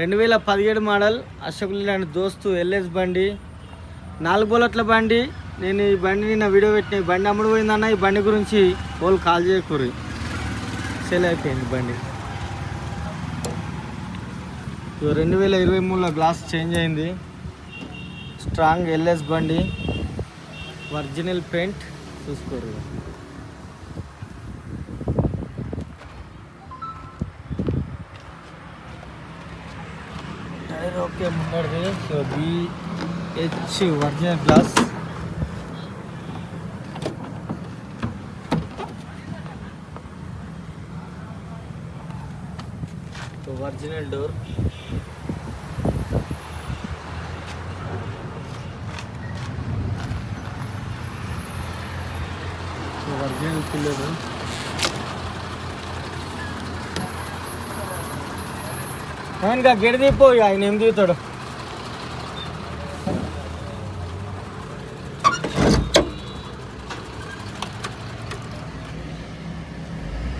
రెండు వేల పదిహేడు model Ashok Leyland Dost LS బండి. నాలుగు బోలట్ల బండి. నేను ఈ బండి నిన్న వీడియో పెట్టిన బండి అమ్ముడు పోయిందన్న ఈ బండి గురించి వాళ్ళు కాల్ చేయకూరి సేల్ అయిపోయింది బండి. రెండు వేల ఇరవై మూడులో గ్లాస్ చేంజ్ అయింది. స్ట్రాంగ్ ఎల్ఎస్ బండి. Original paint. చూసుకోరు tyre okay ముందడిది so BH original glass so original door so original pillar ఇంకా గిడదీపో ఆయన ఏం దిగుతాడు.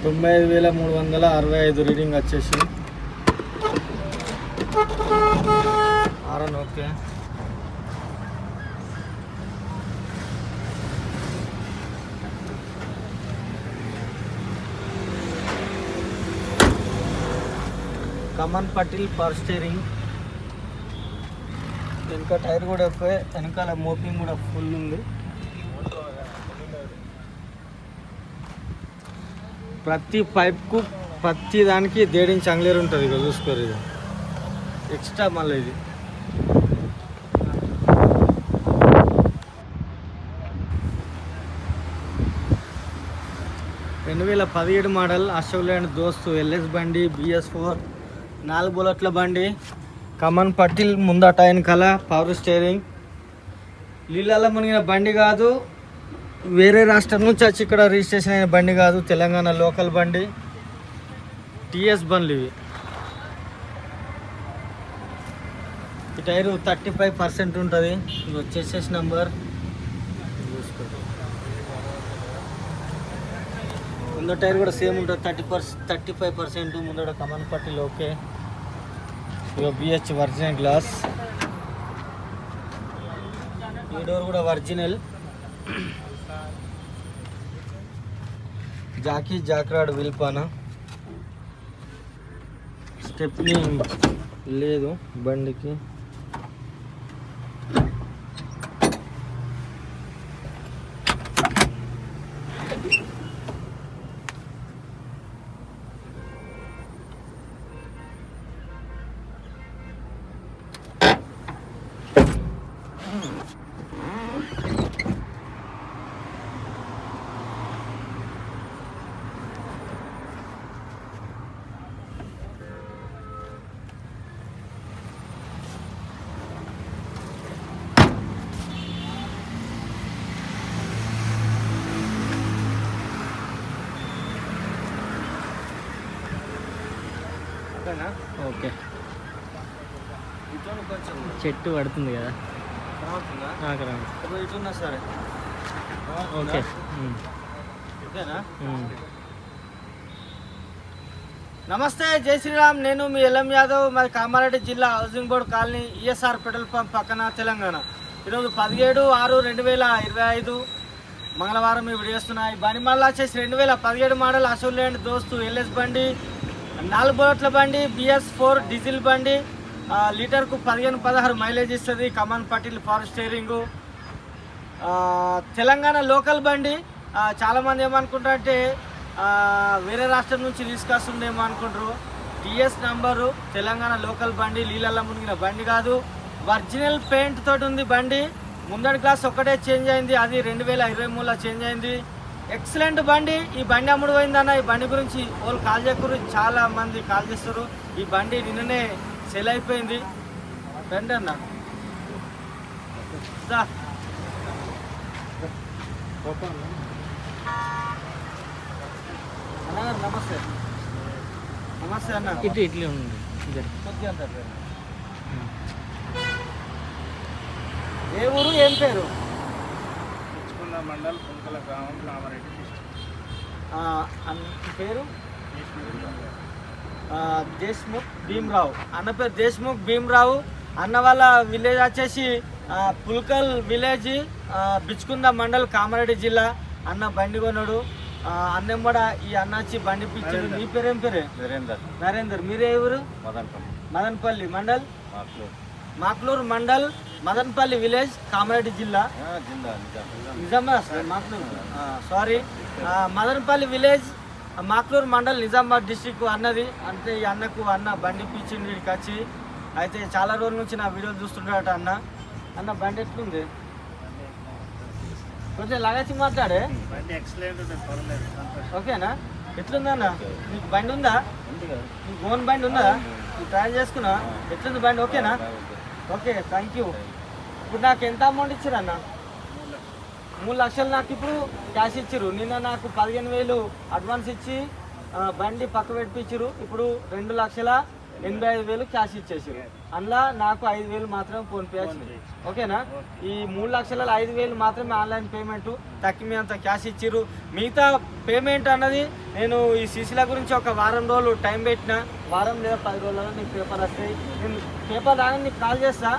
తొంభై ఐదు వేల మూడు వందల అరవై ఐదు రీడింగ్ వచ్చేసి ఆరన్ ఓకే. కమన్ పటిల్ పవర్ స్టీరింగ్. వెనుక టైర్ కూడా ఎక్కువ వెనకాల మోపింగ్ కూడా ఫుల్ ఉంది. ప్రతి పైప్కు ప్రతి దానికి దేడిని చంగ్లేరు ఉంటుంది ఇక చూసుకోరు ఇది ఎక్స్ట్రా మళ్ళీ ఇది. రెండు వేల పదిహేడు model Ashok Leyland Dost LS బండి బిఎస్ ఫోర్. నాలుగు బుల్లెట్ల బండి కమన్ పట్టిల్ ముందట వెనకాల పవర్ స్టీరింగ్ నీళ్ళల్లో మునిగిన బండి కాదు వేరే రాష్ట్రం నుంచి వచ్చి ఇక్కడ రిజిస్ట్రేషన్ అయిన బండి కాదు తెలంగాణ లోకల్ బండి. టిఎస్ బండ్లు ఇవి. ఈ టైరు థర్టీ ఫైవ్ పర్సెంట్ ఉంటుంది. ఇది వచ్చేసేసి నంబర్. ముందు టైర్ కూడా సేమ్ ఉంటుంది. Thirty percent thirty five percent ముందర కమన్ పట్టిల్ ఓకే. ఇక బిహెచ్ ఒరిజినల్ గ్లాస్ ఈ డోర్ కూడా ఒరిజినల్ జాకీ జాక్రాడ్ విల్పాన? స్టెప్ని లేదు బండికి. ఓకే. చెట్టు పడుతుంది కదా. సరే. ఓకే. ఓకేనా. నమస్తే జై శ్రీరామ్. నేను మీ ఎల్ఎం యాదవ్. మాది కామారెడ్డి జిల్లా housing board colony ESR petrol pump పక్కన తెలంగాణ. ఈరోజు పదిహేడు ఆరు రెండు వేల ఇరవై ఐదు మంగళవారం వీడియో చేస్తున్నాయి బండి మళ్ళీ వచ్చేసి రెండు వేల పదిహేడు model Ashok Leyland Dost LS బండి నాలుగు బోట్ల బండి బిఎస్ ఫోర్ డీజిల్ బండి లీటర్కు పదిహేను పదహారు మైలేజ్ ఇస్తుంది. కమాన్ పటిల్ పవర్ స్టీరింగు. తెలంగాణ లోకల్ బండి చాలామంది ఏమనుకుంటారంటే వేరే రాష్ట్రం నుంచి తీసుకొస్తుందేమో అనుకుంటారు టీఎస్ నంబరు తెలంగాణ లోకల్ బండి నీళ్ళల్లో మునిగిన బండి కాదు. ఒరిజినల్ పెయింట్ తోటి ఉంది బండి. ముందడి గ్లాస్ ఒక్కటే చేంజ్ అయింది. అది రెండు వేల ఇరవై మూడులో చేంజ్ అయింది. ఎక్సలెంట్ బండి. ఈ బండి అమ్ముడు పోయిందన్న ఈ బండి గురించి వాళ్ళు కాల్ చేయకూరు చాలా మంది కాల్ చేస్తారు. ఈ బండి నిన్ననే సెల్ అయిపోయింది. రండి అన్న. నమస్తే. నమస్తే అన్న. ఇటు ఇట్లే ఉంది. ఏ ఊరు ఏం పేరు? మండల్ పుంకల గ్రామం కామారెడ్డి డిస్ట్రిక్ట్ పేరు? దేశ్ముఖ్ భీమరావు. అన్న పేరు దేశ్ముఖ్ భీమరావు. అన్న వాళ్ళ విలేజ్ వచ్చేసి పుల్కల్ విలేజ్ ఆ, బిచ్కుంద మండల్ కామారెడ్డి జిల్లా. అన్న బండి కొన్నాడు. అన్నెంబడ ఈ అన్న వచ్చి బండి పిచ్చాడు మీ పేరేం పేరే? వీరేందర్ నరేందర్. మీరే ఎవరు? మదన్ మదనపల్లి మండల్? మాకు మాక్లూరు మండల్. మదనపల్లి విలేజ్ కామారెడ్డి జిల్లా. జిందా Nizam. Nizamabad sir Makloor sorry. Madanapalli village Makloor mandal Nizamabad district అన్నది. అంటే ఈ అన్నకు అన్న బండి పిచ్చింది వీడికి వచ్చి. అయితే చాలా రోజుల నుంచి నా వీడియోలు చూస్తుంటాడట అన్న. అన్న బండి ఎట్లుంది? కొంచెం లగచ్చి మాట్లాడే. ఓకేనా? ఎట్లుంది అన్న? నీకు బండి ఉందా? నీకు ఓన్ బండి ఉందా? నువ్వు ట్రయల్ చేసుకున్నా ఎట్లుంది బండి? ఓకేనా? ఓకే థ్యాంక్ యూ ఇప్పుడు నాకు ఎంత అమౌంట్ ఇచ్చారు అన్న? మూడు లక్షలు నాకు ఇప్పుడు క్యాష్ ఇచ్చారు నిన్న నాకు పదిహేను వేలు అడ్వాన్స్ ఇచ్చి బండి పక్క పెట్టించారు ఇప్పుడు రెండు లక్షల ఎనభై ఐదు వేలు క్యాష్ ఇచ్చేసారు అందులో నాకు ఐదు వేలు మాత్రమే ఫోన్పే వచ్చింది. ఓకేనా? ఈ మూడు లక్షల ఐదు వేలు మాత్రమే ఆన్లైన్ పేమెంట్ తక్కి అంత క్యాష్ ఇచ్చిర్రు. మిగతా పేమెంట్ అన్నది నేను ఈ సీసీల గురించి ఒక వారం రోజులు టైం పెట్టిన. వారం లేదా పది రోజులలో నీకు పేపర్ వస్తాయి. నేను పేపర్ రాగానే నీకు కాల్ చేస్తా.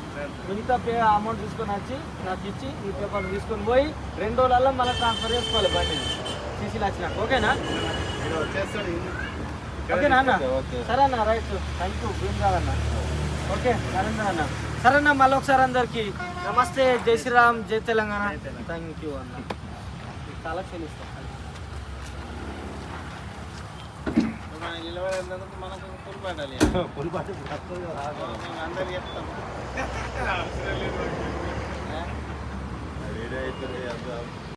మిగతా పే అమౌంట్ తీసుకొని వచ్చి నాకు ఇచ్చి ఈ పేపర్ తీసుకొని పోయి రెండు రోజులలో మళ్ళీ ట్రాన్స్ఫర్ చేసుకోవాలి బండి. సీసీలు వచ్చినాక. ఓకేనా? ఓకేనా అన్న సరే అన్న రైట్. థ్యాంక్ యూ భీమరావు అన్న. ఓకే నరేంద్ర అన్న. సరే అన్న మళ్ళీ ఒకసారి అందరికి నమస్తే. జై శ్రీరామ్ జై తెలంగాణ. థ్యాంక్ యూ అన్న. చాలా చెల్లిస్తాం. మనకు